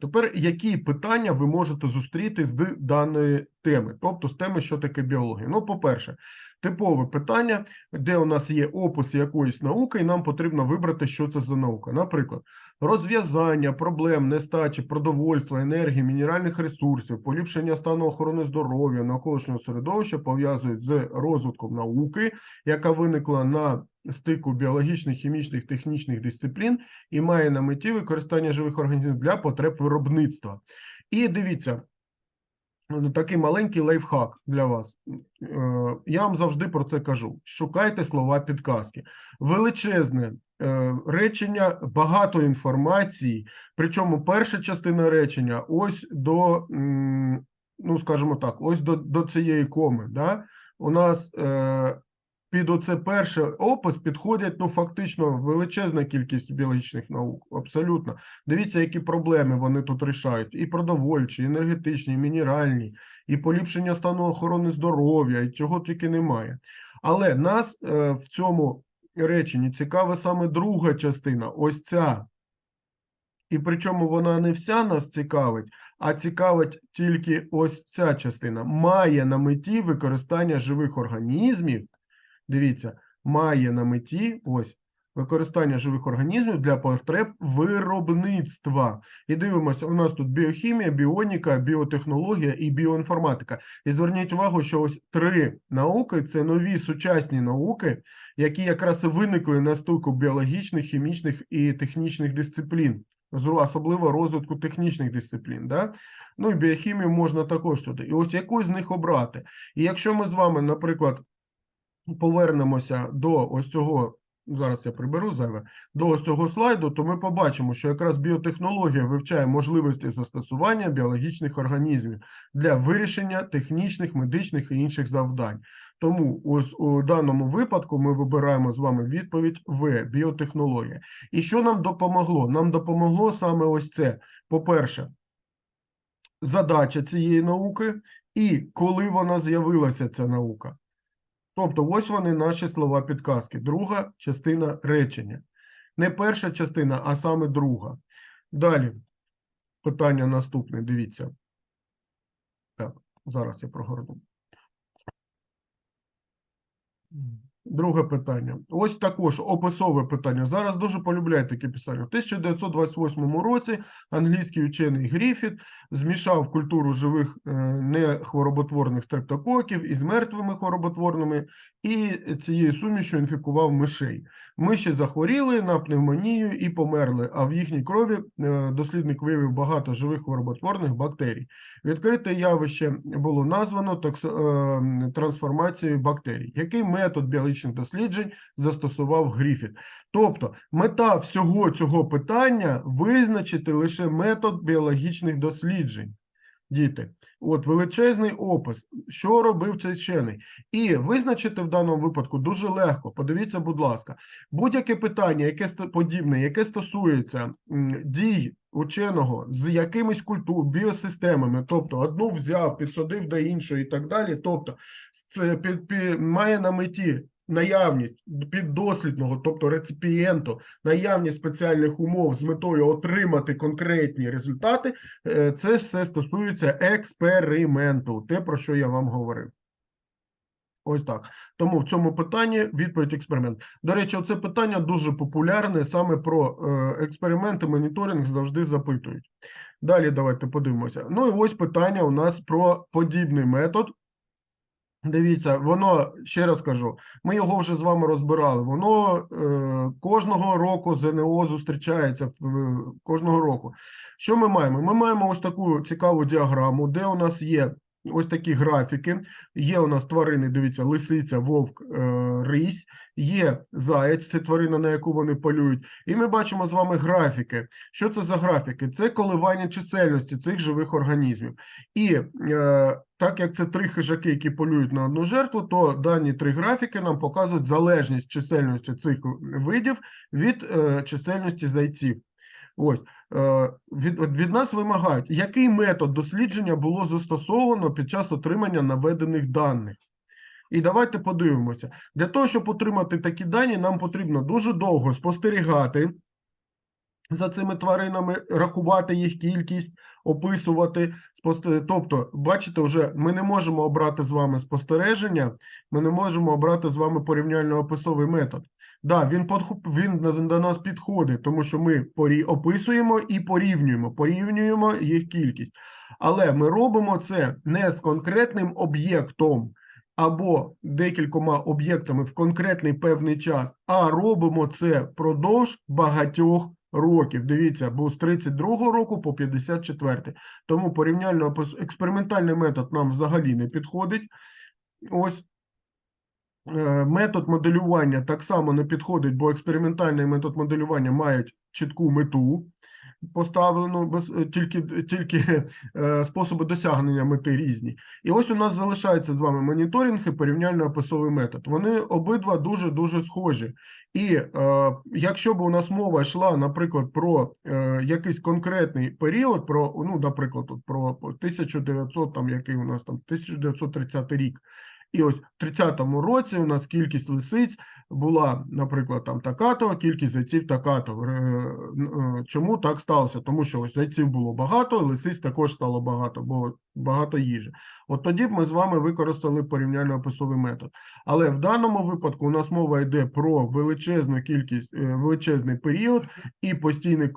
Тепер які питання ви можете зустріти з даної теми, тобто з теми, що таке біологія? Ну, по-перше, типове питання, де у нас є опис якоїсь науки, і нам потрібно вибрати, що це за наука. Наприклад, розв'язання проблем нестачі продовольства, енергії, мінеральних ресурсів, поліпшення стану охорони здоров'я, навколишнього середовища пов'язують з розвитком науки, яка виникла на стику біологічних, хімічних, технічних дисциплін і має на меті використання живих організмів для потреб виробництва. І дивіться, ну, такий маленький лайфхак для вас. Е, Я вам завжди про це кажу. Шукайте слова підказки. Величезне е, речення, багато інформації. Причому перша частина речення ось до, ну скажімо так, ось до, до цієї коми. Да? У нас е, під оце перший опис підходять ну фактично величезна кількість біологічних наук. Абсолютно. Дивіться, які проблеми вони тут рішають: і продовольчі, і енергетичні, і мінеральні, і поліпшення стану охорони здоров'я, і чого тільки немає. Але нас е, в цьому реченні цікава саме друга частина, ось ця. І причому вона не вся нас цікавить, а цікавить тільки ось ця частина. Має на меті використання живих організмів. Дивіться, має на меті ось використання живих організмів для потреб виробництва. І дивимося, у нас тут біохімія, біоніка, біотехнологія і біоінформатика. І зверніть увагу, що ось три науки це нові сучасні науки, які якраз виникли на стику біологічних, хімічних і технічних дисциплін. Особливо розвитку технічних дисциплін. Да? Ну і біохімію можна також сюди. І ось яку з них обрати. І якщо ми з вами, наприклад, повернемося до ось цього, зараз я приберу зайве, до ось цього слайду, то ми побачимо, що якраз біотехнологія вивчає можливості застосування біологічних організмів для вирішення технічних, медичних і інших завдань. Тому ось у даному випадку ми вибираємо з вами відповідь В біотехнологія. І що нам допомогло? Нам допомогло саме ось це. По-перше, задача цієї науки і коли вона з'явилася, ця наука. Тобто, ось вони наші слова підказки. Друга частина речення. Не перша частина, а саме друга. Далі. Питання наступне. Дивіться. Так, зараз я прогорну. Друге питання. Ось також описове питання. Зараз дуже полюбляють таке писання. В 1928 році англійський учений Гріфіт змішав культуру живих е, нехвороботворних стрептококів із мертвими хвороботворними і цією сумішю інфікував мишей. Миші захворіли на пневмонію і померли, а в їхній крові е, дослідник виявив багато живих хвороботворних бактерій. Відкрите явище було названо е, трансформацією бактерій. Який метод біологічних досліджень застосував Гріфіт? Тобто, мета всього цього питання визначити лише метод біологічних досліджень. Діти, от величезний опис, що робив цей вчений. І визначити в даному випадку дуже легко. Подивіться, будь ласка, будь-яке питання, яке подібне, яке стосується дій ученого з якимись культур, біосистемами, тобто одну взяв, підсадив до іншої і так далі. Тобто, це під, під, має на меті наявність піддослідного, тобто реципієнту, наявність спеціальних умов з метою отримати конкретні результати, е, це все стосується експерименту, те, про що я вам говорив. Ось так. Тому в цьому питанні відповідь експеримент. До речі, оце питання дуже популярне, саме про е, експерименти, моніторинг завжди запитують. Далі давайте подивимося. Ну і ось питання у нас про подібний метод. Дивіться, воно, ще раз кажу, ми його вже з вами розбирали. Воно е, кожного року ЗНО зустрічається е, кожного року. Що ми маємо? Ми маємо ось таку цікаву діаграму, де у нас є ось такі графіки. Є у нас тварини, дивіться, лисиця, вовк, е, рись, є заєць, це тварина, на яку вони полюють. І ми бачимо з вами графіки. Що це за графіки? Це коливання чисельності цих живих організмів. І е, так як це три хижаки, які полюють на одну жертву, то дані три графіки нам показують залежність чисельності цих видів від е, чисельності зайців. Ось е, від, від нас вимагають, який метод дослідження було застосовано під час отримання наведених даних. І давайте подивимося. Для того, щоб отримати такі дані, нам потрібно дуже довго спостерігати за цими тваринами, рахувати їх кількість, описувати. Тобто, бачите, вже ми не можемо обрати з вами спостереження, ми не можемо обрати з вами порівняльно-описовий метод. Да, він, подху- він до- нас підходить, тому що ми порі- описуємо і порівнюємо, порівнюємо їх кількість. Але ми робимо це не з конкретним об'єктом або декількома об'єктами в конкретний певний час, а робимо це впродовж багатьох років. Дивіться, бо з 32 року по 54. Тому порівняльно експериментальний метод нам взагалі не підходить. Ось метод моделювання так само не підходить, бо експериментальний метод моделювання мають чітку мету поставлену, без, е, тільки, тільки е, способи досягнення мети різні. І ось у нас залишається з вами моніторинг і порівняльно-описовий метод. Вони обидва дуже-дуже схожі. І е, якщо б у нас мова йшла, наприклад, про е, якийсь конкретний період, про, ну, наприклад, про 1900, там, який у нас там, 1930 рік, і ось в 30-му році у нас кількість лисиць була, наприклад, там така-то, кількість зайців така-то. Е, е, Чому так сталося? Тому що ось зайців було багато, лисиць також стало багато, бо багато їжі. От тоді б ми з вами використали порівняльно-описовий метод. Але в даному випадку у нас мова йде про величезну кількість, е, величезний період і постійне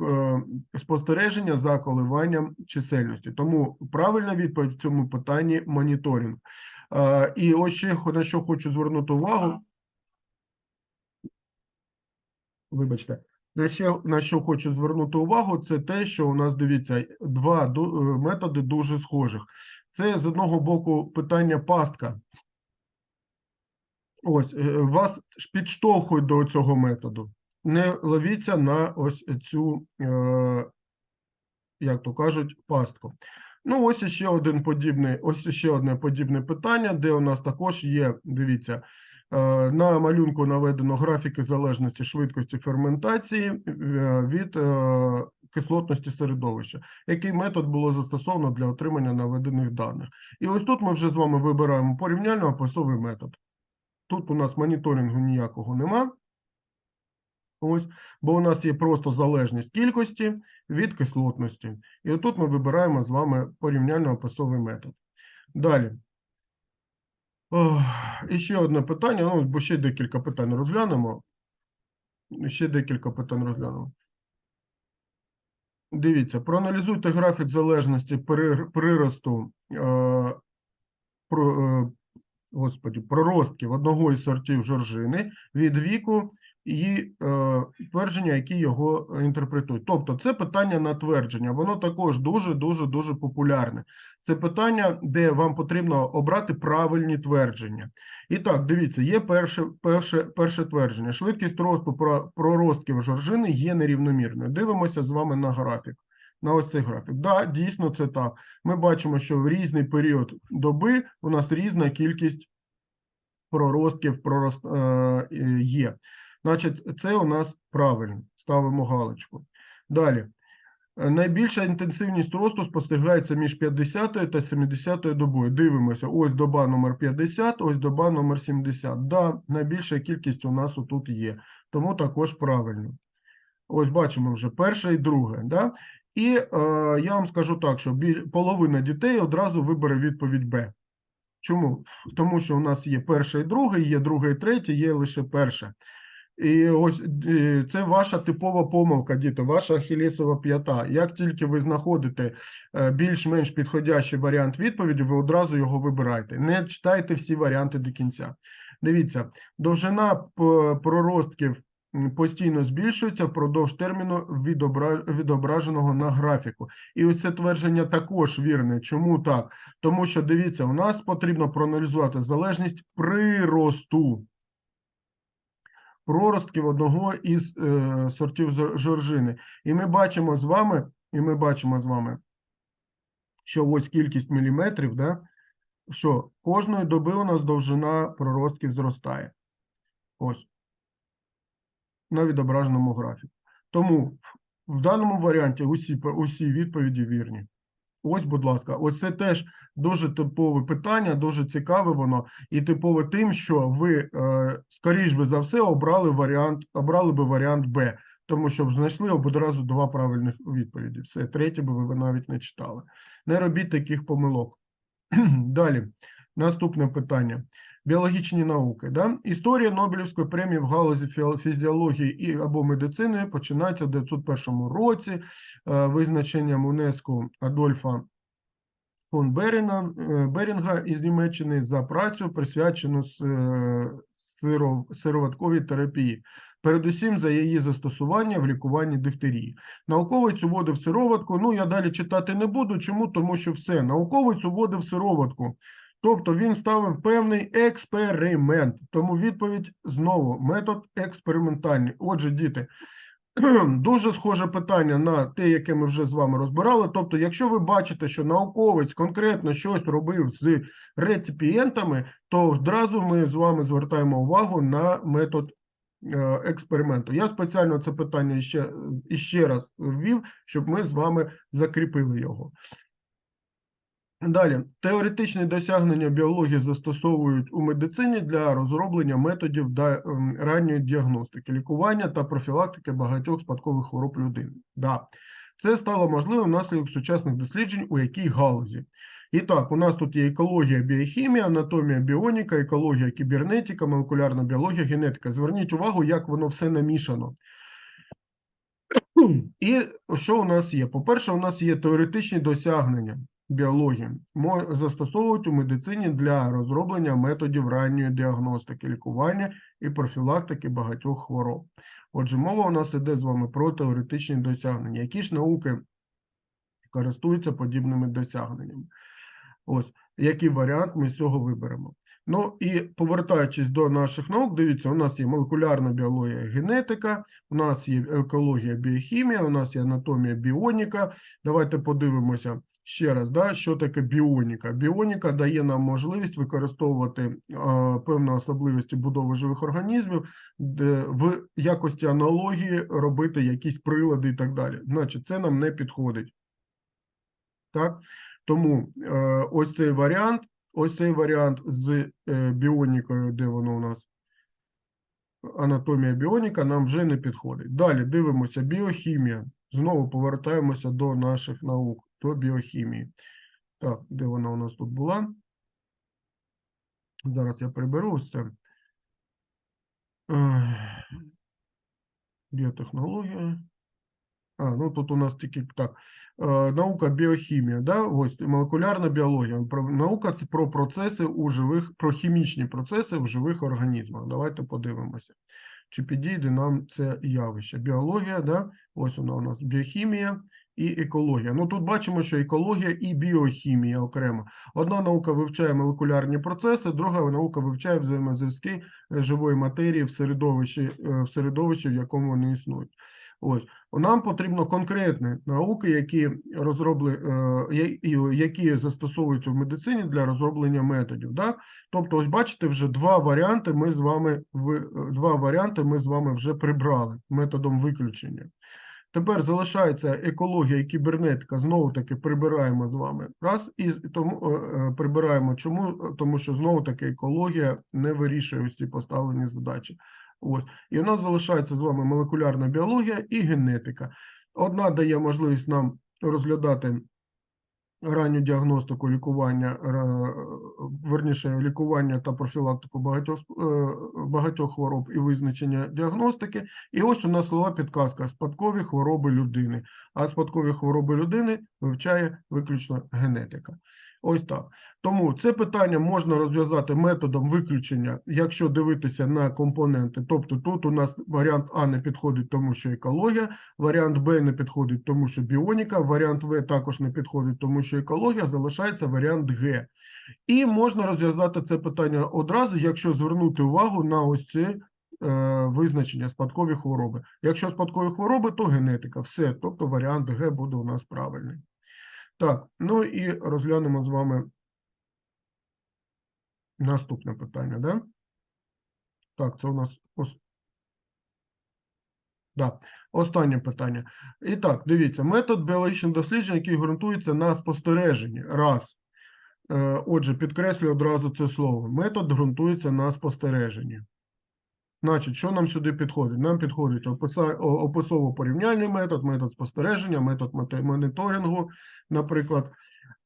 спостереження за коливанням чисельності. Тому правильна відповідь в цьому питанні моніторинг. І ось ще на що хочу звернути увагу. Вибачте, на що, на що хочу звернути увагу, це те, що у нас дивіться два е, методи дуже схожих. Це з одного боку питання пастка. Ось е, вас підштовхують до цього методу. Не ловіться на ось цю, е, як то кажуть, пастку. Ну, ось ще один подібний, ось ще одне подібне питання, де у нас також є, дивіться, е, на малюнку наведено графіки залежності швидкості ферментації е, від е, кислотності середовища. Який метод було застосовано для отримання наведених даних? І ось тут ми вже з вами вибираємо порівняльно-описовий метод. Тут у нас моніторингу ніякого нема. Ось, бо у нас є просто залежність кількості від кислотності. І отут ми вибираємо з вами порівняльно-описовий метод. Далі. Ох, і ще одне питання, ну, бо ще декілька питань розглянемо. Ще декілька питань розглянемо. Дивіться, проаналізуйте графік залежності приросту е, про, е, господі, проростків одного із сортів жоржини від віку і е, твердження, які його е, інтерпретують. Тобто, це питання на твердження, воно також дуже дуже дуже популярне. Це питання, де вам потрібно обрати правильні твердження. І так, дивіться, є перше, перше, перше твердження. Швидкість росту проростків жоржини є нерівномірною. Дивимося з вами на графік. На ось цей графік. Да, дійсно це так. Ми бачимо, що в різний період доби у нас різна кількість проростків пророст, е, є. Значить, це у нас правильно. Ставимо галочку. Далі. Е, Найбільша інтенсивність росту спостерігається між 50 та 70 добою. Дивимося, ось доба номер 50, ось доба номер 70. Да, найбільша кількість у нас отут є, тому також правильно. Ось бачимо вже перше і друге. Да? І е, я вам скажу так, що половина дітей одразу вибере відповідь Б. Чому? Тому що у нас є перше і друге, є друге і третє, є лише перше. І ось е, це ваша типова помилка, діти, ваша ахілесова п'ята. Як тільки ви знаходите е, більш-менш підходящий варіант відповіді, ви одразу його вибираєте. Не читайте всі варіанти до кінця. Дивіться, довжина проростків постійно збільшується впродовж терміну відобра- відображеного на графіку. І ось це твердження також вірне. Чому так? Тому що дивіться, у нас потрібно проаналізувати залежність приросту проростків одного із е, сортів жоржини. І ми бачимо з вами, і ми бачимо з вами, що ось кількість міліметрів, да, що кожної доби у нас довжина проростків зростає. Ось. На відображеному графіку. Тому в даному варіанті усі, усі відповіді вірні. Ось, будь ласка, ось це теж дуже типове питання, дуже цікаве воно, і типове тим, що ви, е, скоріш би за все, обрали варіант, обрали би варіант Б. тому що знайшли одразу два правильних відповіді. Все, третє би ви навіть не читали. Не робіть таких помилок. Далі, наступне питання. Біологічні науки. Да? Історія Нобелівської премії в галузі фізіології і або медицини починається в 1901 році е, визначенням УНЕСКО Адольфа фон Беріна, е, Берінга із Німеччини за працю, присвячену е, сиро- сироватковій терапії, передусім за її застосування в лікуванні дифтерії. Науковець уводив сироватку. Ну я далі читати не буду. Чому? Тому що все. Науковець уводив сироватку. Тобто він ставив певний експеримент. Тому відповідь знову метод експериментальний. Отже, діти, дуже схоже питання на те, яке ми вже з вами розбирали. Тобто, якщо ви бачите, що науковець конкретно щось робив з реципієнтами, то одразу ми з вами звертаємо увагу на метод е, експерименту. Я спеціально це питання іще, іще раз ввів, щоб ми з вами закріпили його. Далі, теоретичні досягнення біології застосовують у медицині для розроблення методів ем, ранньої діагностики, лікування та профілактики багатьох спадкових хвороб людини. Да. Це стало можливим внаслідок сучасних досліджень у якій галузі. І так, у нас тут є екологія, біохімія, анатомія, біоніка, екологія, кібернетика, молекулярна біологія, генетика. Зверніть увагу, як воно все намішано. І що у нас є? По-перше, у нас є теоретичні досягнення біології, застосовують у медицині для розроблення методів ранньої діагностики, лікування і профілактики багатьох хвороб. Отже, мова у нас іде з вами про теоретичні досягнення. Які ж науки користуються подібними досягненнями? Ось, який варіант ми з цього виберемо. Ну і повертаючись до наших наук, дивіться, у нас є молекулярна біологія, генетика, у нас є екологія, біохімія, у нас є анатомія, біоніка. Давайте подивимося ще раз, да, що таке біоніка. Біоніка дає нам можливість використовувати е, певні особливості будови живих організмів, де в якості аналогії робити якісь прилади і так далі. Значить, це нам не підходить. Так? Тому е, ось цей варіант, ось цей варіант з е, біонікою, де воно у нас анатомія біоніка, нам вже не підходить. Далі дивимося біохімія. Знову повертаємося до наших наук, до біохімії. Так, де вона у нас тут була? Зараз я приберу ось це. Біотехнологія. А, ну тут у нас тільки так. Е, наука біохімія, да? Ось молекулярна біологія. Наука це про процеси у живих, про хімічні процеси в живих організмах. Давайте подивимося, чи підійде нам це явище. Біологія, да? ось вона у нас біохімія і екологія. Ну тут бачимо, що екологія і біохімія окремо. Одна наука вивчає молекулярні процеси, друга наука вивчає взаємозв'язки е, живої матерії в середовищі, е, в середовищі, в якому вони існують. Ось нам потрібно конкретні науки, які розробли, е, які застосовуються в медицині для розроблення методів. Так? Тобто, ось бачите, вже два варіанти. Ми з вами два варіанти ми з вами вже прибрали методом виключення. Тепер залишається екологія і кібернетика. Знову таки прибираємо з вами. Раз і тому е, е, прибираємо. Чому? Тому що знову таки екологія не вирішує усі поставлені задачі. Ось. І у нас залишається з вами молекулярна біологія і генетика. Одна дає можливість нам розглядати ранню діагностику, лікування, верніше, лікування та профілактику багатьох, е, багатьох хвороб і визначення діагностики. І ось у нас слова підказка спадкові хвороби людини. А спадкові хвороби людини вивчає виключно генетика. Ось так. Тому це питання можна розв'язати методом виключення, якщо дивитися на компоненти. Тобто тут у нас варіант А не підходить, тому що екологія, варіант Б не підходить, тому що біоніка, варіант В також не підходить, тому що екологія, залишається варіант Г. І можна розв'язати це питання одразу, якщо звернути увагу на ось це е, визначення спадкові хвороби. Якщо спадкові хвороби, то генетика. Все, тобто варіант Г буде у нас правильний. Так, ну і розглянемо з вами наступне питання, да? Так, це у нас ос... да, останнє питання. І так, дивіться, метод біологічних досліджень, який ґрунтується на спостереженні. Раз. Е, Отже, підкреслюю одразу це слово. Метод ґрунтується на спостереженні. Значить, що нам сюди підходить? Нам підходить описово-порівняльний метод, метод спостереження, метод моніторингу, наприклад,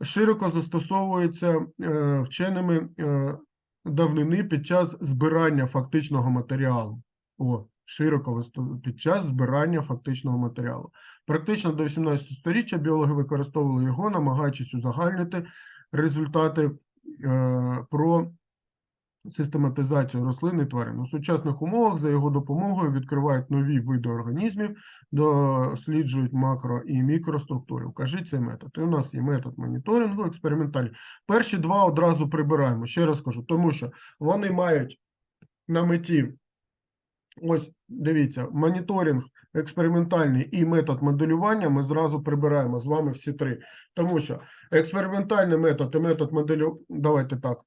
широко застосовується е, вченими е, давнини під час збирання фактичного матеріалу. О, широко під час збирання фактичного матеріалу. Практично до 18 століття біологи використовували його, намагаючись узагальнити результати е, про систематизацію рослин і тварин. У сучасних умовах за його допомогою відкривають нові види організмів, досліджують макро і мікроструктури. Вкажіть цей метод. І у нас є метод моніторингу, експериментальний. Перші два одразу прибираємо. Ще раз кажу, тому що вони мають на меті. Ось дивіться, моніторинг експериментальний і метод моделювання ми зразу прибираємо з вами всі три. Тому що експериментальний метод і метод моделю... Давайте так,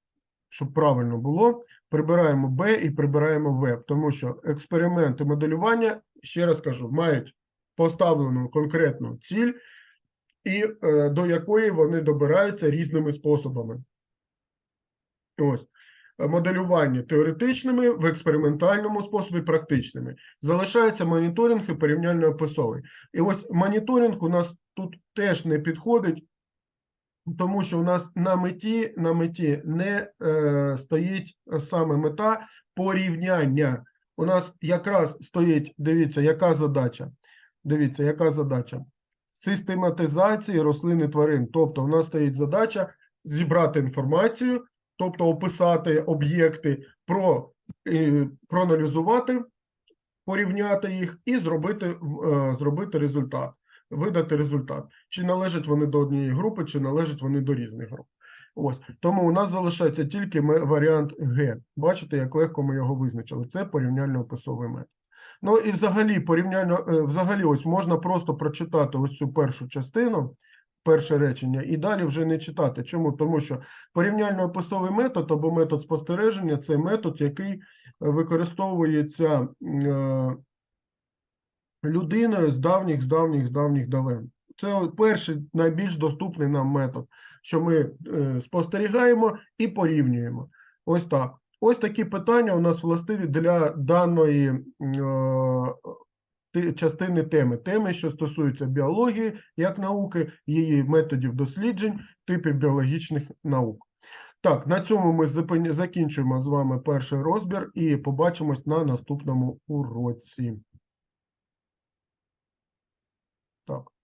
щоб правильно було. Прибираємо Б і прибираємо В, тому що експеримент і моделювання, ще раз кажу, мають поставлену конкретну ціль, і е, до якої вони добираються різними способами. Ось. Моделювання теоретичними, в експериментальному способі практичними. Залишається моніторинг і порівняльно описовий. І ось моніторинг у нас тут теж не підходить, тому що у нас на меті, на меті не е, стоїть саме мета порівняння. У нас якраз стоїть, дивіться, яка задача. Дивіться, яка задача. Систематизації рослин і тварин. Тобто, у нас стоїть задача зібрати інформацію, тобто описати об'єкти, про, е, проаналізувати, порівняти їх і зробити, е, зробити результат, видати результат. Чи належать вони до однієї групи, чи належать вони до різних груп. Ось тому у нас залишається тільки варіант Г. Бачите, як легко ми його визначили. Це порівняльно-описовий метод. Ну і взагалі порівняльно, е, взагалі, ось можна просто прочитати ось цю першу частину, перше речення, і далі вже не читати. Чому? Тому що порівняльно-описовий метод або метод спостереження це метод, який е, використовується е, людиною з давніх, з давніх, з давніх давен. Це перший найбільш доступний нам метод, що ми е, спостерігаємо і порівнюємо. Ось так. Ось такі питання у нас властиві для даної е, частини теми. Теми, що стосуються біології як науки, її методів досліджень, типів біологічних наук. Так, на цьому ми закінчуємо з вами перший розбір і побачимось на наступному уроці. Так.